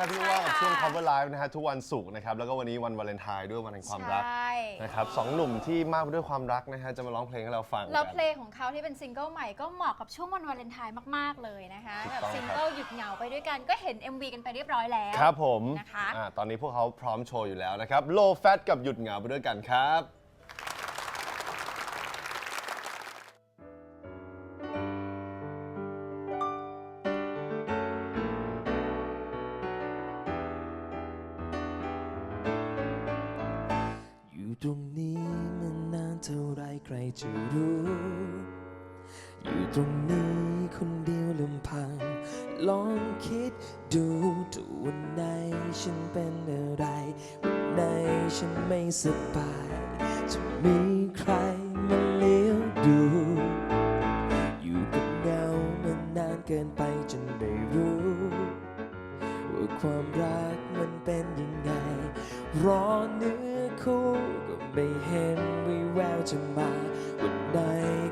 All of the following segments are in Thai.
นะครับพี่ว่ากับช่วง cover live นะฮะทุกวันศุกร์นะครับแล้วก็วันนี้วันวาเลนไทน์ด้วยวันแห่งความรักนะครับสองหนุ่มที่มากด้วยความรักนะฮะจะมาร้องเพลงให้เราฟังแล้วเพลงของเขาที่เป็นซิงเกิลใหม่ก็เหมาะกับช่วงวันวาเลนไทน์มากๆเลยนะคะแบบซิงเกิลหยุดเหงาไปด้วยกันก็เห็น MV กันไปเรียบร้อยแล้ว ครับผมนะคะตอนนี้พวกเขาพร้อมโชว์อยู่แล้วนะครับโลฟัตกับหยุดเหงาไปด้วยกันครับ ตรงนี้มันนานเท่าไรใครจะรู้ อยู่ตรงนี้คนเดียวลำพัง ลองคิดดูถ้าวันไหนฉันเป็นอะไรวันไหนฉันไม่สบาย จะมีใคร จะมาวันไหน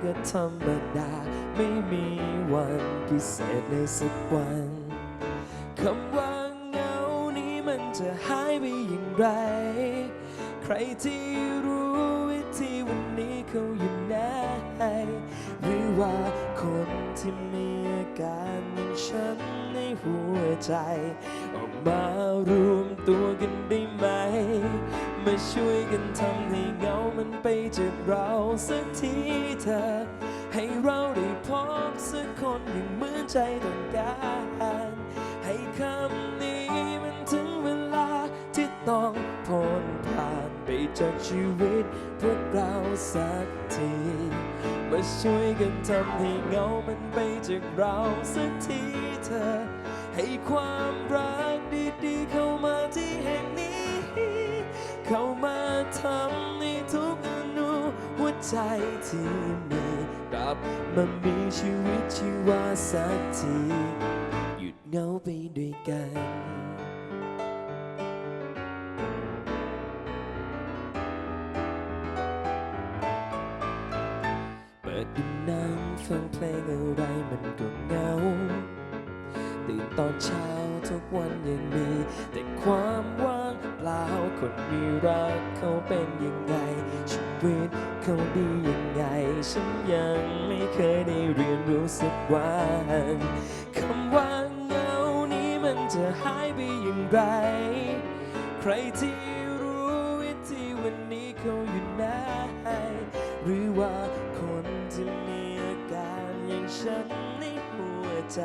ก็ธรรมดา ไม่มีวันพิเศษในสักวันคำว่าเงานี้มันจะหายไปอย่างไร ใครที่รู้วิธีวันนี้เขาอยู่ไหนหรือว่าคนที่มีอาการเหมือนฉันในหัวใจ ออกมารวมตัวกันได้ไหม มาช่วยกันทำให้เงามันไปจากเราสักทีเธอ ให้เราได้พบสักคนอย่างเหมือนใจต้องการให้คำนี้มันถึงเวลาที่ต้องพ้นผ่านไปจากชีวิตพวกเราสักทีมาช่วยกันทำให้เงามันไปจากเราสักทีเธอ ให้ความรัก ที่มีกลับมามีชีวิตชีวาสักที หยุดเงาไปด้วยกันเปินังฟังเพลงอะไรมันก็เงาตื่นตอนเช้าทุกวันยังมี แต่ความว่า ปล่าคนมีรักเขาเป็นยังไง ชีวิตเขาดียังไง ฉันยังไม่เคยได้เรียนรู้สักวันคำว่าเงานี้มันจะหายไปอย่างไร ใครที่รู้วิธีวันนี้เขาอยู่ไหนหรือว่าคนที่มีอาการอย่างฉันในหัวใจ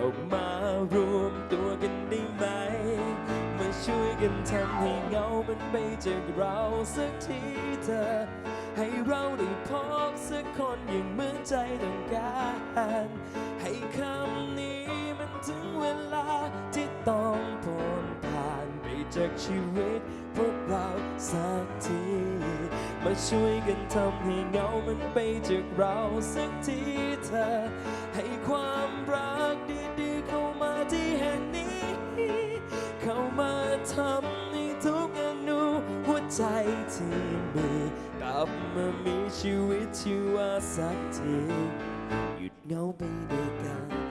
ออกมารวมตัวกันได้ไหม ช่วยกันทำให้เงามันไปจากเราสักทีเธอ ให้เราได้พบสักคนอย่างเหมือนใจต้องการ ให้คำนี้มันถึงเวลาที่ต้องผ่อนผ่านไปจากชีวิต พวกเราสักที มาช่วยกันทำให้เงามันไปจากเราสักทีเธอ ให้ความ ใจที่มีกลับมามีชีวิตชีวาสักทีหยุดเงาไปด้วยกัน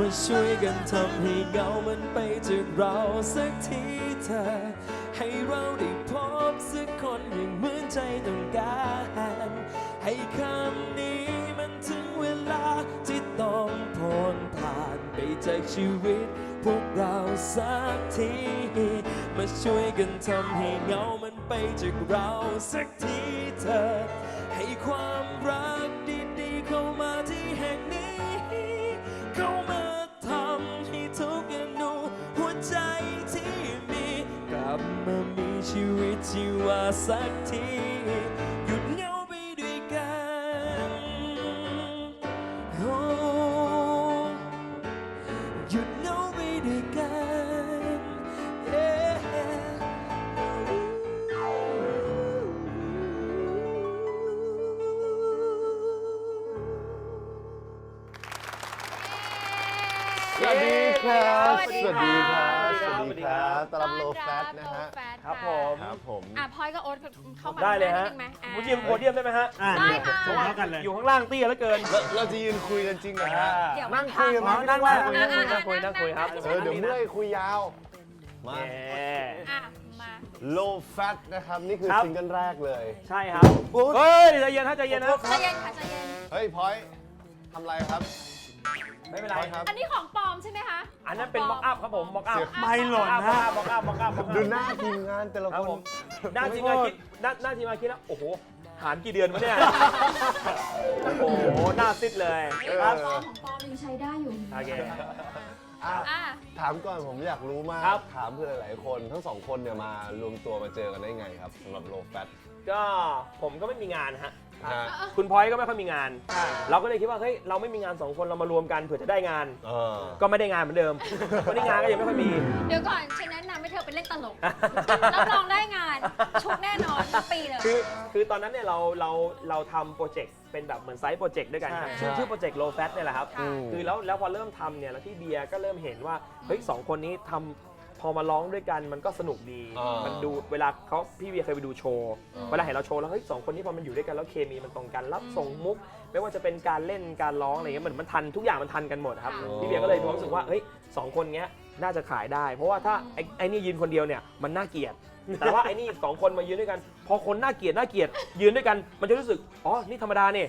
มาช่วยกันทำให้เงามันไปจากเราสักทีเธอ ให้เราได้พบสักคนอย่างเหมือนใจต้องการให้คำนี้มันถึงเวลาที่ต้องพ้นผ่านไปจากชีวิต พวกเราสักที มาช่วยกันทำให้เงามันไปจากเราสักทีเธอ ให้ความรัก ชีวิตชีวาสักทีหยุดเหงาไปด้วยกันโอ้หยุดเหงาไปด้วยกันเสวัสดีครับ สวัสดีครับสวัสดี ครับต้อนรับโลแฟตนะฮะ Low Fat ครับผม ครับผม อะพลอยกับโอ๊ตเข้ามาได้เลยฮะนิดนึงไหมอะผมยืนโพเดียมได้ไหมฮะ อ่าได้ค่ะส่งแล้วกันเลย อยู่ข้างล่างเตี้ยเหลือเกินแล้วเราจะยืนคุยกันจริงเหรอฮะเดี๋ยวนั่งคุยกันไหมอ๋อนั่งว่าคุยนั่งคุยนั่งคุยนั่งคุยครับเออเดี๋ยวเมื่อยคุยยาวมาแหมอะมา low fat นะครับ นี่คือครับ ซิงเกิลแรกเลย ใช่ครับ เฮ้ยใจเย็นฮะใจเย็นนะ ใจเย็นค่ะใจเย็น เฮ้ยพลอยทำอะไรครับ ไม่เป็นไรพลอยครับ อันนี้ของปลอมใช่ไหมคะอันนั้นเป็นม็อกอัพครับผมม็อกอัพเสีย ไม่หล่นม็อกนะอัพม็อกอัพม็อกอัพม็อกอัพดูหน้าทีมงานแต่ละครับคผนมหน้าทีมงานคิดหน้าหน้าทีมงานคิดแล้วโอ้โหหารกี่เดือนวะเนี่ยโอ้โหหน้าซิดเลยเฮ้ยคขรัอบงปลอมของปลอมยังใช้ได้อยู่ โอเค อะอะ ถามก่อนผมอยากรู้มาก ครับ ถามเพื่อหลายๆคน ทั้งสองคนเนี่ยมารวมตัวมาเจอกันได้ไงครับสำหรับ low fat ก็ผมก็ไม่มีงานฮะ ฮะคุณพลอยก็ไม่ค่อยมีงาน เราก็เลยคิดว่าเฮ้ยเราไม่มีงานสองคนเรามารวมกันเผื่อจะได้งาน เออก็ไม่ได้งานเหมือนเดิมวันนี้งานก็ยังไม่ค่อยมี เดี๋ยวก่อนฉันแนะนำให้เธอไปเล่นตลก รับรองได้งาน ชุกแน่นอนทั้งปีเลย คือคือตอนนั้นเนี่ยเราเราเราทำโปรเจกต์เป็นแบบเหมือนไซต์โปรเจกต์ด้วยกันครับใช่ชื่อชื่อโปรเจกต์ low fat เนี่ยแหละครับ ค่ะ คือแล้วแล้วพอเริ่มทำเนี่ยแล้วพี่เบียร์ก็เริ่มเห็นว่าเฮ้ยสองคนนี้ทำพ อมาร้องด้วยกันมันก็สนุกดี อ่ามัมันดูเวลาเขาพี่เบียร์เคยไปดูโชว์อ่า เวลาเห็นเราโชว์แล้วเฮ้ยสองคนนี้พอมันอยู่ด้วยกันแล้วเคมีมันตรงกันรับส่งมุก ไม่ว่าจะเป็นการเล่นการร้องอะไรเงี้ยเหมือนมันทันทุกอย่างมันทันกันหมดครับค่ะพี่เบียร์ก็เลยมีความรู้สึกว่าเฮ้ยสองคนเนี้ยน่าจะขายได้ เพราะว่าถ้าไอ้ไอ้นี่ยืนคนเดียวเนี่ยมันน่าเกลียด แต่ว่าไอ้นี่สองคนมายืนด้วยกัน พอคนน่าเกลียดน่าเกลียดยืนด้วยกันมันจะรู้สึกอ๋อนี่ธรรมดานี่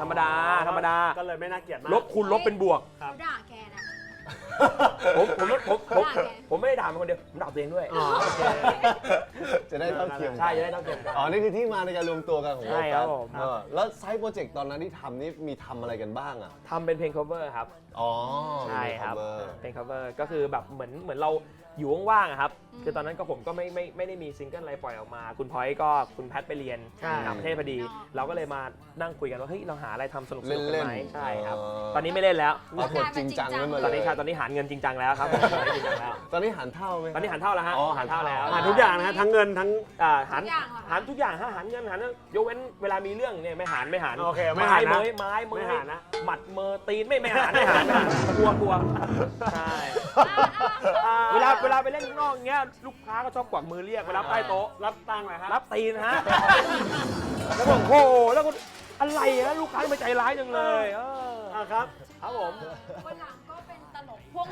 ธรรมดาธรรมดา ก็เลยไม่น่าเกลียดมาก ลบคูณลบเป็นบวก ครับเขาด่าแกนะ ผมผมผมผมด่าแกผมไม่ได้ด่ามันคนเดียว ผมด่าตัวเองด้วยอ๋อโอเคจะได้เท่าเทียมกันใช่จะได้เท่าเทียมกัน อ๋อ นี่คือที่มาในการรวมตัวกันของใช่ low ครับ fat ผม เออแล้วไซต์โปรเจกต์ตอนนั้นที่ทำนี่มีทำอะไรกันบ้างอะ ทำเป็นเพลง cover ครับ อ๋อใช่ครับเป็น cover เป็น cover ก็คือแบบเหมือนเหมือนเราอยู่ว่างๆอะครับ อืมคือตอนนั้นก็ผมก็ไม่ไม่ไม่ได้มีซิงเกิลอะไรปล่อยออกมา คุณพอยก็คุณแพทไปเรียนใช่ ต่างประเทศพอดีเราก็เลยมานั่งคุยกันว่าเฮ้ยเราหาอะไรทำสนุกสนุกกันเล่นไหมๆใช่ครับ เออ ตอนนี้ไม่เล่นแล้ว เอาบทจริงจังขึ้นมาเลย ตอนนี้ใช่ตอนนี้หารเงินจริงจังแล้วครับผมตอนนี้จริงจังแล้ว ตอนนี้หันเท่าไหม ตอนนี้หารเท่าแล้วฮะอ๋อหารเท่าแล้วหาทุกอย่างนะฮะทั้งเงินทั้ง อ่าหารทุกอย่างเหรอคะหารทุกอย่างฮะหารเงินหารยกเว้นเวลามีเรื่องเนี่ยไม่หารไม่หารโอเคไม่หารนะไม้เมยไม้เมไม่ยหารนะ หมัดเมอตีนไม่ไม่หารไม่หารไม่หารกลัวกลัวใช่อะอะเวลาเวลาไปเล่นข้างนอกอย่างเงี้ยลูกค้าก็ชอบกวักมือเรียกเวลาใต้โต๊ะรับตังค์หน่อยครับรับตีนฮะแล้วบอกโอ้โหแล้วก็อะไรฮะลูกค้าทำไมใจร้ายจังเลยเออ อะครับ ครับผมวันหลังก็เป็นตลกพ่วง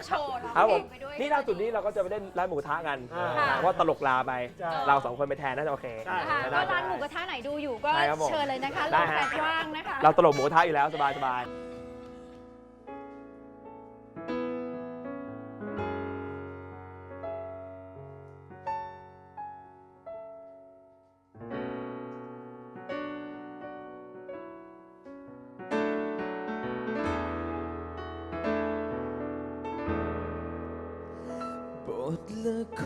โชว์ร้องครับเพผลมงไปด้วย นี่ล่าสุดนี้เราก็จะไปเล่นร้านหมูกระทะกันอ่าอ่าเพราะตลกลาไป ใช่เราสองคนไปแทนน่าจะโอเคใช่ ค่ะก็ได้ได้ ร้านหมูกระทะไหนดูอยู่ก็ได้ครับผมเชิญเลยนะคะได้ลงฮะแฟนว่างนะคะ เราตลกหมูกระทะอยู่แล้วสบายส ทละค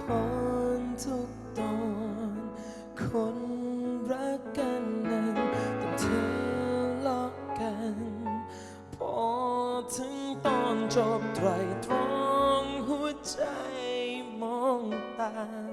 รทุกตอน คนรักกันนั้นต้องเธอลอกกัน พอถึงตอนจบไตรตรองหัวใจมองตาม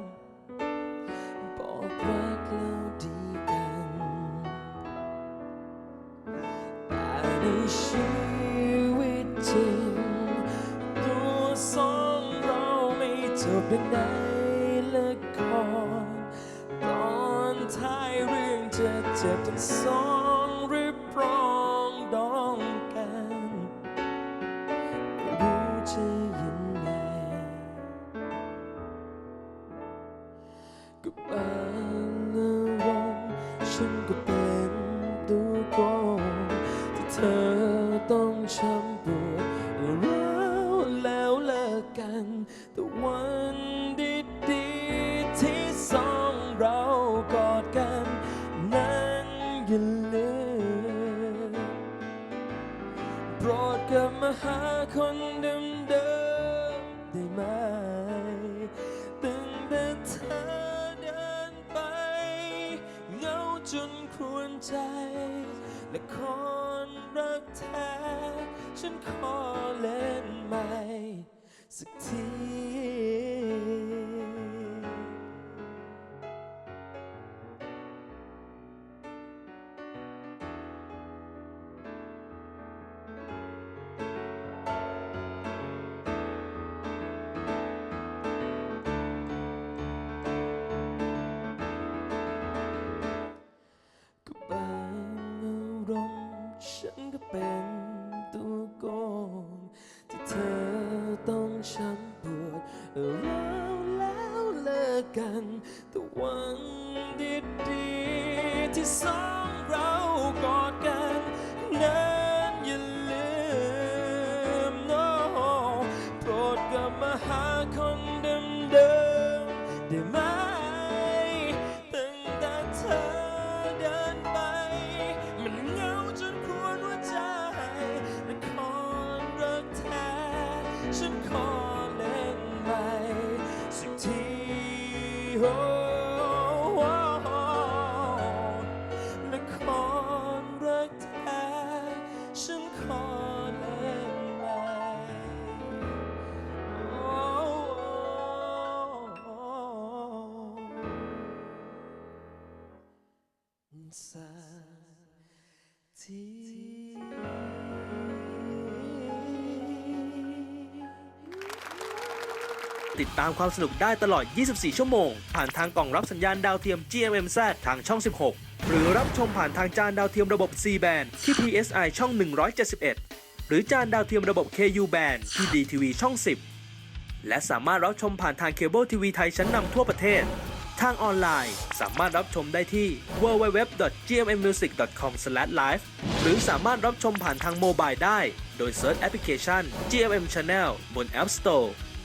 เจ็บทั้งสองหรือปรองดองกันไม่รู้จะยังไงกับบางอารมฉันก็เป็นตัวโกงที่เธอต้องช้ำปวดร้าวแล้วเลิกกันแต่วันดีๆที่สอง มาหาคนเดิมๆได้ไหมตั้งแต่เธอเดินไปเหงาจนครวญใจ และคนรักแท้ ฉันขอเล่นใหม่ สักที ก็เโติดตามความสนุกได้ตลอด 24 ชั่วโมง ผ่านทางกล่องรับสัญญาณดาวเทียม GMMZ ทางช่อง 16 หรือรับชมผ่านทางจานดาวเทียมระบบ C band ที่ PSI ช่อง 171 หรือจานดาวเทียมระบบ KU band ที่ DTV ช่อง 10 และสามารถรับชมผ่านทางเคเบิลทีวีไทยชั้นนำทั่วประเทศ ทางออนไลน์สามารถรับชมได้ที่ www.gmmusic.com/live หรือสามารถรับชมผ่านทางโมบายได้ โดยเซิร์ชแอปพลิเคชัน GMM Channel บน App Store